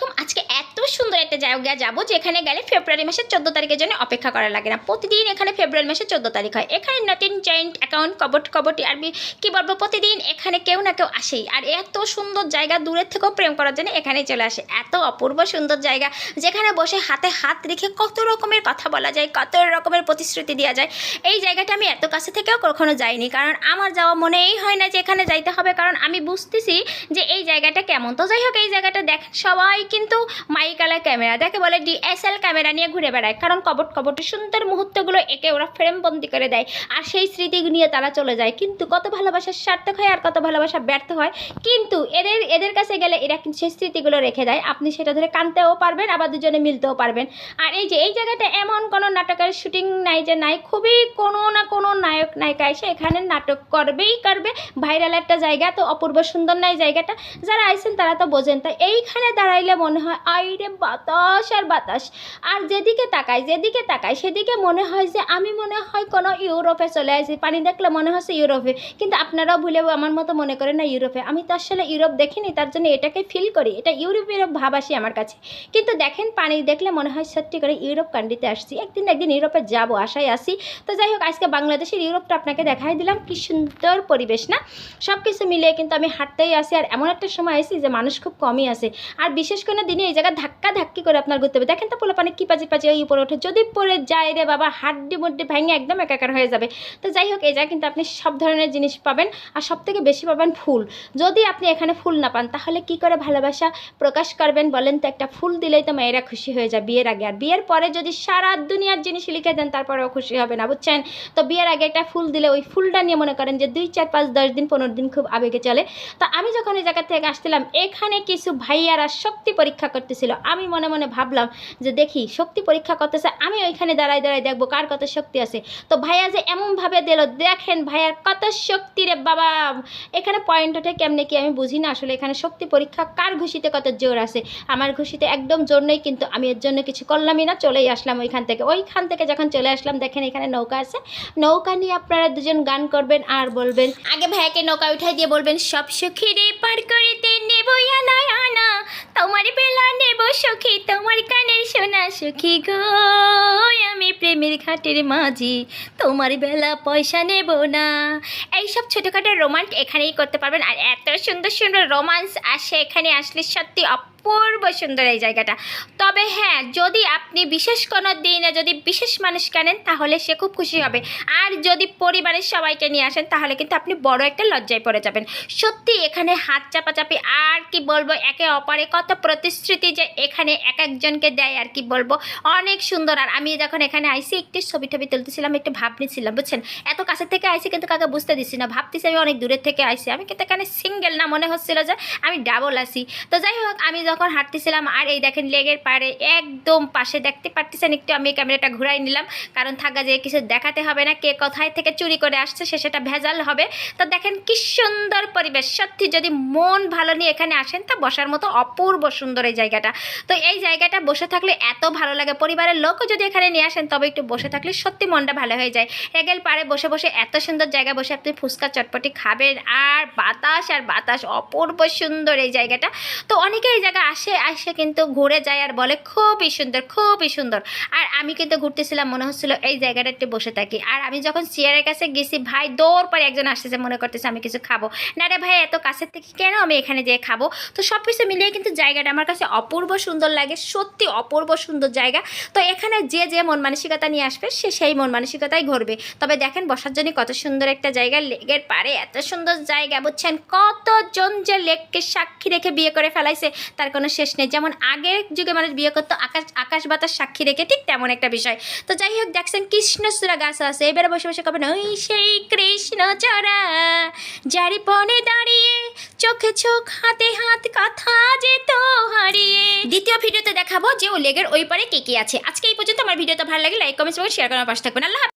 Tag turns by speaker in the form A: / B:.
A: আলাইকুম। আজকে একটা জায়গা যাব যেখানে গেলে ফেব্রুয়ারি মাসের চোদ্দ তারিখের জন্য অপেক্ষা করা লাগে না। প্রতিদিন এখানে ফেব্রুয়ারি মাসের চোদ্দ তারিখ হয়। এখানে নতুন জয়েন্ট অ্যাকাউন্ট কবট কবটি আর কি বলব প্রতিদিন এখানে কেউ না কেউ আসেই। আর এত সুন্দর জায়গা দূরের থেকেও প্রেম করার জন্য এখানে চলে আসে। এত অপূর্ব সুন্দর জায়গা যেখানে বসে হাতে হাত রেখে কত রকমের কথা বলা যায়, কত রকমের প্রতিশ্রুতি দেওয়া যায়। এই জায়গাটা আমি এত কাছে থেকেও কখনো যাইনি। কারণ আমার যাওয়া মনেই হয় না যে এখানে যাইতে হবে। কারণ আমি বুঝতেছি যে এই জায়গাটা কেমন। তো যাই হোক, এই জায়গাটা দেখ, সবাই কিন্তু মাইকালা ক্যামেরা দেখে বলে ডিএসএল ক্যামেরা নিয়ে ঘুরে বেড়ায়, কারণ কবট কবটের সুন্দর মুহূর্তগুলো একে ওরা ফ্রেমবন্দি করে দেয় আর সেই স্মৃতি নিয়ে তারা চলে যায়। কিন্তু কত ভালোবাসার সার্থক হয় আর কত ভালোবাসা ব্যর্থ হয়? কিন্তু এদের এদের কাছে গেলে এরা কিন্তু সেই স্মৃতিগুলো রেখে দেয়। আপনি সেটা ধরে কানতেও পারবেন, আবার দুজনে মিলতেও পারবেন। আর এই যে, এই জায়গাটা এমন কোনো নাটকের শুটিং নাই যে নাই, খুবই কোনো না কোনো নায়ক নায়িকা এসে এখানে নাটক করবেই করবে। ভাইরাল একটা জায়গা, তো অপূর্ব সুন্দর নাই জায়গাটা। যারা আইছেন তারা তো বোঝেন। তাই এইখানে দাঁড়াইলে মনে হয়, আইরে বাতাস আর বাতাস। আর যেদিকে তাকাই যেদিকে তাকাই, সেদিকে মনে হয় যে আমি মনে হয় কোনো ইউরোপে চলে আসি। পানি দেখলে মনে হচ্ছে ইউরোপে। কিন্তু আপনারাও ভুলে আমার মতো মনে করেন না ইউরোপে। আমি তো আসলে ইউরোপ দেখিনি, তার জন্য এটাকে ফিল করি। এটা ইউরোপ ইউরোপ ভাব আসি আমার কাছে। কিন্তু দেখেন, পানি দেখলে মনে হয় সত্যি করে ইউরোপ কান্ট্রিতে আসছি। একদিন একদিন ইউরোপে যাব, আশায় আসি তো যাই হোক, আজকে বাংলাদেশের ইউরোপটা আপনাকে দেখাই দিলাম। কি সুন্দর পরিবেশ, না? সব কিছু মিলিয়ে কিন্তু আমি হাঁটতেই আসি। আর এমন একটা সময় আসি যে মানুষ খুব কমই আসে। আর বিশেষ করে দিনে এই জায়গায় ধাক্কা ধাক্কি করে আপনার ঘুরতে হবে? দেখেন তো পোলা পানি কি পাচি পাচি ওই উপরে ওঠে। যদি পরে যায় রে বাবা, হাড্ডি মুড্ডি ভেঙে একদম একাকার হয়ে যাবে। তো যাই হোক, এই জায়গায় কিন্তু আপনি সব ধরনের জিনিস পাবেন আর সব থেকে বেশি পাবেন ফুল। যদি আপনি এখানে ফুল না পান, তাহলে কি করে ভালোবাসা প্রকাশ করবেন বলেন তো? একটা ফুল দিলেই তো মেয়েরা খুশি হয়ে যায় বিয়ের আগে। আর বিয়ের পরে যদি সারা দুনিয়ার জিনিস লিখে দেন, তারপরেও খুশি হবে না, বুঝছেন? তো বিয়ের আগে একটা ফুল দিলে ওই ফুলটা নিয়ে মনে করেন যে দুই, চার, পাঁচ, দশ দিন, পনেরো দিন খুব আবেগে চলে। তো আমি যখন এই জায়গা থেকে আসছিলাম, এখানে কিছু ভাইয়ারা শক্তি পরীক্ষা করতেছিল। আমি মনে মনে ভাবলাম যে দেখি শক্তি পরীক্ষা করতেছে আমি ওইখানে দাঁড়ায় দাঁড়ায় দেখব কার কত শক্তি আছে। তো ভাইয়া যে এমনভাবে দিল, দেখেন ভাইয়ার কত শক্তি রে বাবা। এখানে পয়েন্ট ওঠে কেমনে কি আমি বুঝি না আসলে এখানে শক্তি পরীক্ষা কার ঘুষিতে কত জোর আছে? আমার ঘুষিতে একদম জোর নেই, কিন্তু আমি এর জন্য কিছু করলামই না, চলেই আসলাম ওইখান থেকে। ওইখান থেকে যখন চলে আসলাম, দেখেন এখানে নৌকা আছে। নৌকা নিয়ে আপনারা দুজন গান করবেন আর বলবেন, আগে ভাইয়াকে নৌকা উঠাই দিয়ে বলবেন, সব সুখী রে, পার করিতে নেব আনা তোমার বেলা নেব সখী, তোমার কানের সোনা সুখী গো। আমি প্রেমের ঘাটের মাঝি, তোমার বেলা পয়সা নেব না। এইসব ছোটোখাটো রোমান্স এখানেই করতে পারবেন, আর এত সুন্দর সুন্দর রোমান্স আসে এখানে আসলে সত্যি অপূর্ব সুন্দর এই জায়গাটা। তবে হ্যাঁ যদি আপনি বিশেষ কোনো দিনে যদি বিশেষ মানুষ কেনেন, তাহলে সে খুব খুশি হবে। আর যদি পরিবারের সবাইকে নিয়ে আসেন, তাহলে কিন্তু আপনি বড় একটা লজ্জায় পড়ে যাবেন। সত্যি এখানে হাত চাপাচাপি আর কি বলব, একে অপরে কত প্রতিশ্রুতি যে এখানে এক একজনকে দেয় আর কি বলব। অনেক সুন্দর। আর আমি যখন এখানে আইসি, একটু ছবি টবি তুলতেছিলাম, একটু ভাব নিচ্ছিলাম বুঝছেন? এত কাছে থেকে আইসি কিন্তু কাকে বুঝতে দিচ্ছি না। ভাবতেছি আমি অনেক দূরের থেকে আইসি। আমি কিন্তু এখানে সিঙ্গেল না, মনে হচ্ছিল যে আমি ডাবল আসি তো যাই হোক, আমি যখন হাঁটতেছিলাম আর এই দেখেন লেগের পাড়ে একদম পাশে দেখতে পারতেছেন, একটু আমি ক্যামেরাটা ঘুরাই নিলাম। কারণ থাকা যে কিছু দেখাতে হবে না, কে কোথায় থেকে চুরি করে আসছে সে সেটা ভেজাল হবে। তো দেখেন কি সুন্দর পরিবেশ। সত্যি যদি মন ভালো নিয়ে এখানে আসেন, তা বসার মতো অপূর্ব সুন্দর এই জায়গাটা। তো এই জায়গাটা বসে থাকলে এত ভালো লাগে। পরিবারের লোকও যদি এখানে নিয়ে আসেন, তবে একটু বসে থাকলে সত্যি মনটা ভালো হয়ে যায়। রেগেল পাড়ে বসে বসে এত সুন্দর জায়গায় বসে আপনি ফুচকা চটপটি খাবেন, আর বাতাস আর বাতাস অপূর্ব সুন্দর এই জায়গাটা। তো অনেকে এই জায়গা আসে আসে কিন্তু ঘুরে যায় আর বলে, খুবই সুন্দর খুবই সুন্দর। আর আমি কিন্তু ঘুরতেছিলাম, মনে হচ্ছিল এই জায়গাটা একটু বসে থাকি। আর আমি যখন চেয়ারের কাছে গেছি, ভাই দৌড় পরে একজন আসতেছে মনে করতেছে আমি কিছু খাব। না রে ভাই, এত কাছের থেকে কেন আমি এখানে যেয়ে খাব? তো সব কিছু মিলিয়ে কিন্তু জায়গাটা আমার কাছে অপূর্ব সুন্দর লাগে, সত্যি অপূর্ব সুন্দর জায়গা। তো এখানে যে যে মন মানসিকতা নিয়ে আসবে, সে সেই মন মানসিকতাই ঘুরবে। তবে দেখেন বসার জন্য কত সুন্দর একটা জায়গা লেগের পারে এত সুন্দর জায়গা, বুঝছেন? কতজন যে লেককে সাক্ষী রেখে বিয়ে করে ফেলাইছে, তার কোনো শেষ নেই। যেমন আগের যুগে মানুষ বিয়ে করতো, আকাশ আকাশ বাতাস সাক্ষী রেখে ঠিক তেমন একটা বিষয়। তো যাই হোক, দেখছেন কৃষ্ণচূড়া গাছ আছে। এবারে বসে বসে কবেন, ওই সেই কৃষ্ণচূড়া যারি পনে দাঁড়িয়ে চোখে চোখ, হাতে হাত, কথা যে তো হারিয়ে। দ্বিতীয় ভিডিওতে দেখাবো যে ও লেগের ওই পারে কে কে আছে। আজকে এই পর্যন্ত। আমার ভিডিওটা ভালো লাগে লাইক কমেন্টস এবং শেয়ার করার পাশে থাকবেন। আল্লাহ।